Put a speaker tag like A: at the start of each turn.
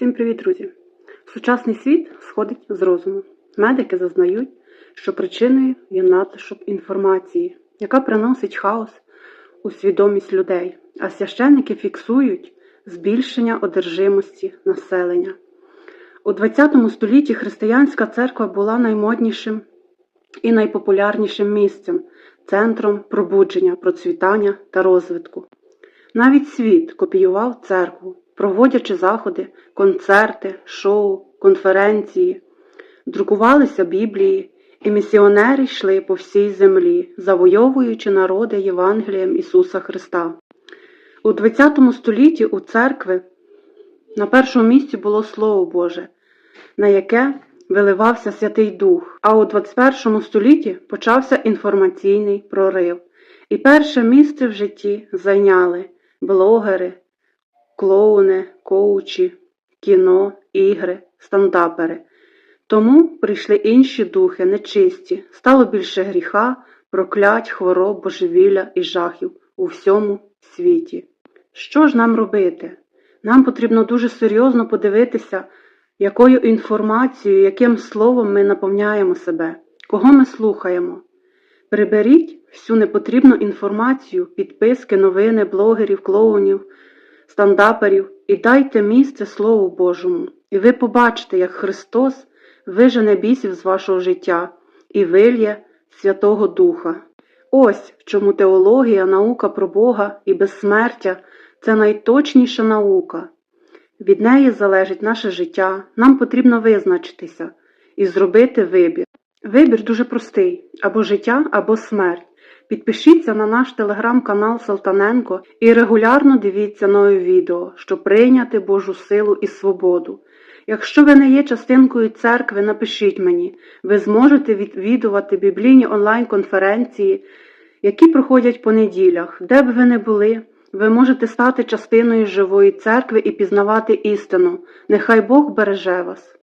A: Всім привіт, друзі! Сучасний світ сходить з розуму. Медики зазнають, що причиною є надлишок інформації, яка приносить хаос у свідомість людей, а священники фіксують збільшення одержимості населення. У ХХ столітті християнська церква була наймоднішим і найпопулярнішим місцем, центром пробудження, процвітання та розвитку. Навіть світ копіював церкву, проводячи заходи, концерти, шоу, конференції, друкувалися Біблії, і місіонери йшли по всій землі, завойовуючи народи Євангелієм Ісуса Христа. У ХХ столітті у церкви на першому місці було Слово Боже, на яке виливався Святий Дух, а у 21 столітті почався інформаційний прорив. І перше місце в житті зайняли блогери, клоуни, коучі, кіно, ігри, стендапери. Тому прийшли інші духи, нечисті, стало більше гріха, проклять, хвороб, божевілля і жахів у всьому світі. Що ж нам робити? Нам потрібно дуже серйозно подивитися, якою інформацією, яким словом ми наповняємо себе, кого ми слухаємо. Приберіть всю непотрібну інформацію, підписки, новини, блогерів, клоунів, стендаперів і дайте місце Слову Божому. І ви побачите, як Христос вижене бісів з вашого життя і вильє Святого Духа. Ось в чому теологія, наука про Бога і безсмертя це найточніша наука. Від неї залежить наше життя, нам потрібно визначитися і зробити вибір. Вибір дуже простий: або життя, або смерть. Підпишіться на наш телеграм-канал Салтаненко і регулярно дивіться нові відео, щоб прийняти Божу силу і свободу. Якщо ви не є частинкою церкви, напишіть мені, ви зможете відвідувати біблійні онлайн-конференції, які проходять по неділях, де б ви не були. Ви можете стати частиною живої церкви і пізнавати істину. Нехай Бог береже вас.